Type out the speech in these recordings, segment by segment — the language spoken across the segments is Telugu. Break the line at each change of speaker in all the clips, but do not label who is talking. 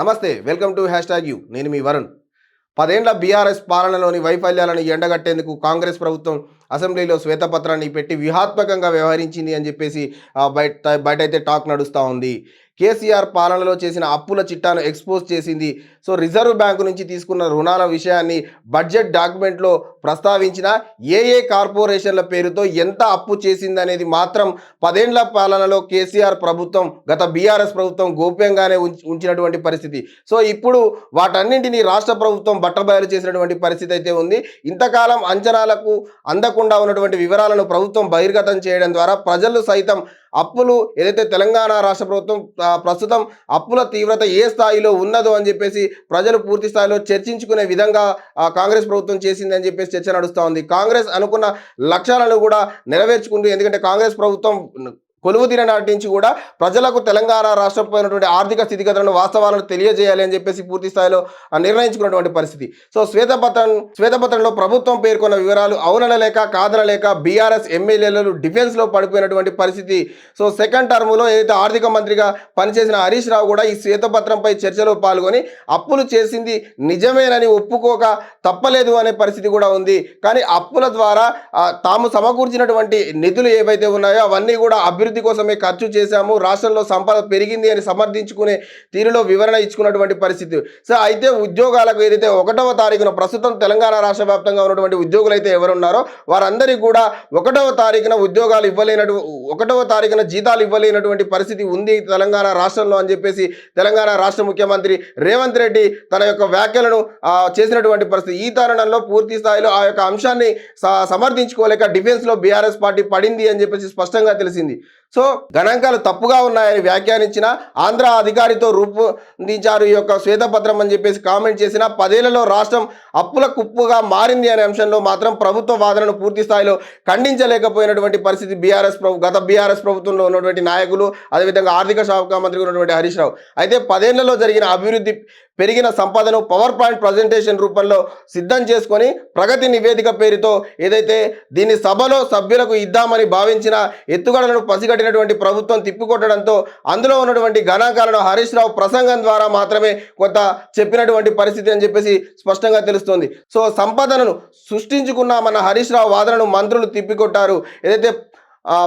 Namaste welcome to hashtag you. నేను మీ వరుణ్. పదేండ్ల బీఆర్ఎస్ పాలనలోని వైఫల్యాలను ఎండగట్టేందుకు కాంగ్రెస్ ప్రభుత్వం అసెంబ్లీలో శ్వేతపత్రాన్ని పెట్టి వ్యూహాత్మకంగా వ్యవహరించింది అని చెప్పేసి బయట బయట అయితే టాక్ నడుస్తూ ఉంది. కేసీఆర్ పాలనలో చేసిన అప్పుల చిట్టాను ఎక్స్పోజ్ చేసింది. సో రిజర్వ్ బ్యాంకు నుంచి తీసుకున్న రుణాల విషయాన్ని బడ్జెట్ డాక్యుమెంట్లో ప్రస్తావించిన ఏ ఏ కార్పొరేషన్ల పేరుతో ఎంత అప్పు చేసిందనేది మాత్రం పదేండ్ల పాలనలో కేసీఆర్ ప్రభుత్వం గత బీఆర్ఎస్ ప్రభుత్వం గోప్యంగానే ఉంచి- ఉంచినటువంటి పరిస్థితి. సో ఇప్పుడు వాటన్నింటినీ రాష్ట్ర ప్రభుత్వం బట్టబయలు చేసినటువంటి పరిస్థితి అయితే ఉంది. ఇంతకాలం అంచనాలకు అందకుండా ఉన్నటువంటి వివరాలను ప్రభుత్వం బహిర్గతం చేయడం ద్వారా ప్రజలు సైతం అప్పులు ఏదైతే తెలంగాణ రాష్ట్ర ప్రభుత్వం ప్రస్తుతం అప్పుల తీవ్రత ఏ స్థాయిలో ఉన్నదో అని చెప్పేసి ప్రజలు పూర్తి స్థాయిలో చర్చించుకునే విధంగా కాంగ్రెస్ ప్రభుత్వం చేసింది అని చెప్పేసి చర్చ నడుస్తూ ఉంది. కాంగ్రెస్ అనుకున్న లక్ష్యాలను కూడా నెరవేర్చుకుంటూ ఎందుకంటే కాంగ్రెస్ ప్రభుత్వం కొలువు నాటించి నాటి నుంచి కూడా ప్రజలకు తెలంగాణ రాష్ట్రపోయినటువంటి ఆర్థిక స్థితిగతులను వాస్తవాలను తెలియజేయాలి అని చెప్పేసి పూర్తి స్థాయిలో నిర్ణయించుకున్నటువంటి పరిస్థితి. సో శ్వేతపత్రం శ్వేతపత్రంలో ప్రభుత్వం పేర్కొన్న వివరాలు అవునలేక కాదనలేక బీఆర్ఎస్ ఎమ్మెల్యేలు డిఫెన్స్లో పడిపోయినటువంటి పరిస్థితి. సో సెకండ్ టర్మ్లో ఏదైతే ఆర్థిక మంత్రిగా పనిచేసిన హరీష్ రావు కూడా ఈ శ్వేతపత్రంపై చర్చలో పాల్గొని అప్పులు చేసింది నిజమేనని ఒప్పుకోక తప్పలేదు అనే పరిస్థితి కూడా ఉంది. కానీ అప్పుల ద్వారా తాము సమకూర్చినటువంటి నిధులు ఏవైతే ఉన్నాయో అవన్నీ కూడా అభివృద్ధి కోసమే ఖర్చు చేశాము రాష్ట్రంలో సంపద పెరిగింది అని సమర్థించుకునే తీరులో వివరణ ఇచ్చుకున్నటువంటి పరిస్థితి. సో అయితే ఉద్యోగాలకు ఏదైతే ఒకటవ తారీఖున ప్రస్తుతం తెలంగాణ రాష్ట్ర వ్యాప్తంగా ఉన్నటువంటి ఉద్యోగులు అయితే ఎవరున్నారో వారందరికీ కూడా ఒకటవ తారీఖున ఉద్యోగాలు ఇవ్వలేనటు ఒకటవ తారీఖున జీతాలు ఇవ్వలేనటువంటి పరిస్థితి ఉంది తెలంగాణ రాష్ట్రంలో అని చెప్పేసి తెలంగాణ రాష్ట్ర ముఖ్యమంత్రి రేవంత్ రెడ్డి తన యొక్క వ్యాఖ్యలను చేసినటువంటి పరిస్థితి. ఈ తరుణంలో పూర్తి స్థాయిలో ఆ యొక్క అంశాన్ని సమర్థించుకోలేక డిఫెన్స్లో బీఆర్ఎస్ పార్టీ పడింది అని చెప్పేసి స్పష్టంగా తెలిసింది. సో గణాంకాలు తప్పుగా ఉన్నాయని వ్యాఖ్యానించిన ఆంధ్ర అధికారితో రూపొందించారు ఈ యొక్క శ్వేతపత్రం అని చెప్పేసి కామెంట్ చేసిన పదేళ్ళలో రాష్ట్రం అప్పుల కుప్పుగా మారింది అనే అంశంలో మాత్రం ప్రభుత్వ వాదనను పూర్తి స్థాయిలో ఖండించలేకపోయినటువంటి పరిస్థితి బీఆర్ఎస్ ప్రభు గత బీఆర్ఎస్ ప్రభుత్వంలో ఉన్నటువంటి నాయకులు అదేవిధంగా ఆర్థిక శాఖ మంత్రి ఉన్నటువంటి హరీష్ రావు. అయితే పదేళ్ళలో జరిగిన అభివృద్ధి పెరిగిన సంపదను పవర్ పాయింట్ ప్రజెంటేషన్ రూపంలో సిద్ధం చేసుకొని ప్రగతి నివేదిక పేరుతో ఏదైతే దీన్ని సభలో సభ్యులకు ఇద్దామని భావించిన ఎత్తుగడలను పసిగట్టినటువంటి ప్రభుత్వం తిప్పికొట్టడంతో అందులో ఉన్నటువంటి గణాంకాలను హరీష్ రావు ప్రసంగం ద్వారా మాత్రమే కొంత చెప్పినటువంటి పరిస్థితి అని చెప్పేసి స్పష్టంగా తెలుస్తోంది. సో సంపదను సృష్టించుకున్నామన్న హరీష్ రావు వాదనను మంత్రులు తిప్పికొట్టారు. ఏదైతే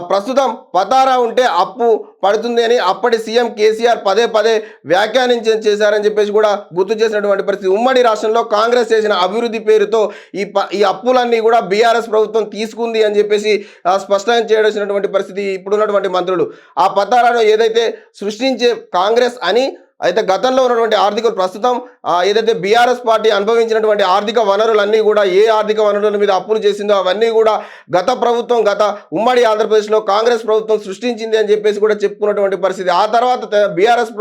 ప్రస్తుతం పతారా ఉంటే అప్పు పడుతుంది అని అప్పటి సీఎం కేసీఆర్ పదే పదే వ్యాఖ్యానించ చేశారని చెప్పేసి కూడా గుర్తు చేసినటువంటి పరిస్థితి. ఉమ్మడి రాష్ట్రంలో కాంగ్రెస్ చేసిన అభివృద్ధి పేరుతో ఈ ప ఈ అప్పులన్నీ కూడా బీఆర్ఎస్ ప్రభుత్వం తీసుకుంది అని చెప్పేసి స్పష్టంగా స్పష్టం చేయాల్సినటువంటి పరిస్థితి ఇప్పుడున్నటువంటి మంత్రులు. ఆ పతారాను ఏదైతే సృష్టించే కాంగ్రెస్ అని అయితే గతంలో ఉన్నటువంటి ఆర్థిక ప్రస్తుతం ఏదైతే బీఆర్ఎస్ పార్టీ అనుభవించినటువంటి ఆర్థిక వనరులన్నీ కూడా ఏ ఆర్థిక వనరుల మీద అప్పులు చేసిందో అవన్నీ కూడా గత ప్రభుత్వం గత ఉమ్మడి ఆంధ్రప్రదేశ్లో కాంగ్రెస్ ప్రభుత్వం సృష్టించింది అని చెప్పేసి కూడా చెప్పుకున్నటువంటి పరిస్థితి. ఆ తర్వాత బీఆర్ఎస్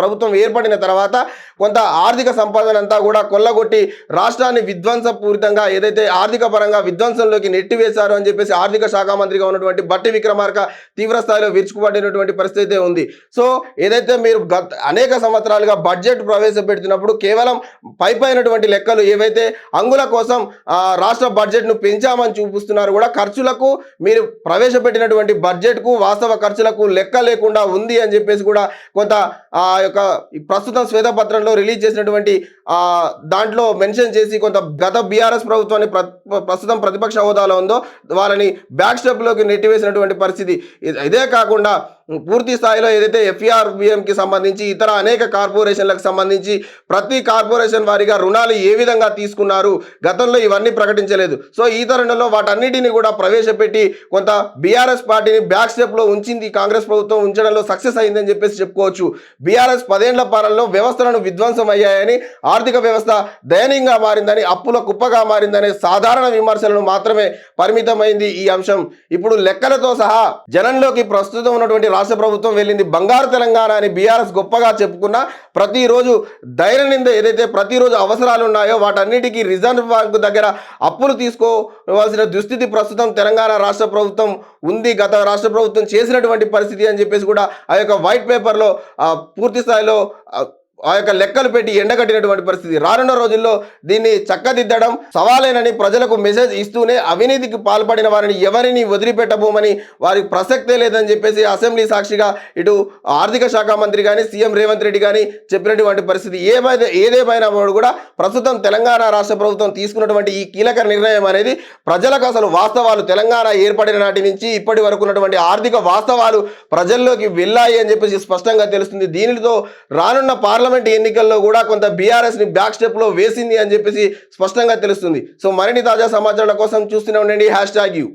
ప్రభుత్వం ఏర్పడిన తర్వాత కొంత ఆర్థిక సంపాదన అంతా కూడా కొల్లగొట్టి రాష్ట్రాన్ని విధ్వంసపూరితంగా ఏదైతే ఆర్థిక పరంగా విధ్వంసంలోకి నెట్టివేశారు అని చెప్పేసి ఆర్థిక శాఖ మంత్రిగా ఉన్నటువంటి బట్టి విక్రమార్క తీవ్ర స్థాయిలో విరుచుకుపడినటువంటి పరిస్థితి ఉంది. సో ఏదైతే మీరు గత అనేక సంవత్సరాలుగా బడ్జెట్ ప్రవేశపెడుతున్నప్పుడు కేవలం పైపైనటువంటి లెక్కలు ఏవైతే అంగుల కోసం ఆ, రాష్ట్ర బడ్జెట్ను పెంచామని చూపిస్తున్నారు కూడా ఖర్చులకు మీరు ప్రవేశపెట్టినటువంటి బడ్జెట్కు వాస్తవ ఖర్చులకు లెక్క లేకుండా ఉంది అని చెప్పేసి కూడా కొంత ఆ యొక్క ప్రస్తుతం శ్వేతపత్రంలో రిలీజ్ చేసినటువంటి దాంట్లో మెన్షన్ చేసి కొంత గత బీఆర్ఎస్ ప్రభుత్వాన్ని ప్ర ప్రస్తుతం ప్రతిపక్ష హోదాలో ఉందో వాళ్ళని బ్యాక్ స్టెప్లోకి నెట్టివేసినటువంటి పరిస్థితి. ఇదే కాకుండా పూర్తి స్థాయిలో ఏదైతే ఎఫ్ఈఆర్బిఎంకి సంబంధించి ఇతర అనేక కార్పొరేషన్లకు సంబంధించి ప్రతి కార్పొరేషన్ వారిగా రుణాలు ఏ విధంగా తీసుకున్నారు గతంలో ఇవన్నీ ప్రకటించలేదు. సో ఈ తరుణంలో వాటన్నిటిని కూడా ప్రవేశపెట్టి కొంత బీఆర్ఎస్ పార్టీని బ్యాక్ స్టెప్లో ఉంచింది కాంగ్రెస్ ప్రభుత్వం ఉంచడంలో సక్సెస్ అయిందని చెప్పేసి చెప్పుకోవచ్చు. బీఆర్ఎస్ పదేళ్ళ పాలనలో వ్యవస్థలను విధ్వంసం అయ్యాయని ఆర్థిక వ్యవస్థ దయనీయంగా మారిందని అప్పుల కుప్పగా మారిందనే సాధారణ విమర్శలను మాత్రమే పరిమితమైంది ఈ అంశం. ఇప్పుడు లెక్కలతో సహా జనంలోకి ప్రస్తుతం ఉన్నటువంటి రాష్ట్ర ప్రభుత్వం వెళ్ళింది. బంగారు తెలంగాణ అని బీఆర్ఎస్ గొప్పగా చెప్పుకున్న ప్రతిరోజు దైనందిన ఏదైతే ప్రతిరోజు అవసరాలు ఉన్నాయో వాటన్నిటికీ రిజర్వ్ బ్యాంకు దగ్గర అప్పులు తీసుకోవాల్సిన దుస్థితి ప్రస్తుతం తెలంగాణ రాష్ట్ర ప్రభుత్వం ఉంది. గత రాష్ట్ర ప్రభుత్వం చేసినటువంటి పరిస్థితి అని చెప్పేసి కూడా ఆ యొక్క వైట్ పేపర్లో పూర్తి స్థాయిలో ఆ, యొక్క లెక్కలు పెట్టి ఎండగట్టినటువంటి పరిస్థితి. రానున్న రోజుల్లో దీన్ని చక్కదిద్దడం సవాలేనని ప్రజలకు మెసేజ్ ఇస్తూనే అవినీతికి పాల్పడిన వారిని ఎవరిని వదిలిపెట్టబోమని వారి ప్రసక్తే లేదని చెప్పేసి అసెంబ్లీ సాక్షిగా ఇటు ఆర్థిక శాఖ మంత్రి కానీ సీఎం రేవంత్ రెడ్డి కానీ చెప్పినటువంటి పరిస్థితి. ఏమైతే ఏదేమైనా కూడా ప్రస్తుతం తెలంగాణ రాష్ట్ర ప్రభుత్వం తీసుకున్నటువంటి ఈ కీలక నిర్ణయం అనేది ప్రజలకు అసలు వాస్తవాలు. తెలంగాణ ఏర్పడిన నాటి నుంచి ఇప్పటి వరకు ఉన్నటువంటి ఆర్థిక వాస్తవాలు ప్రజల్లోకి వెళ్ళాయి అని చెప్పేసి స్పష్టంగా తెలుస్తుంది. దీనితో రానున్న పార్లమెంట్ ఎన్నికల్లో కూడా కొంత బీఆర్ఎస్ని బ్యాక్ స్టెప్లో వేసింది అని చెప్పేసి స్పష్టంగా తెలుస్తుంది. సో మరిన్ని తాజా సమాచారాల కోసం చూస్తూనే ఉండండి హ్యాష్ ట్యాగ్ యూ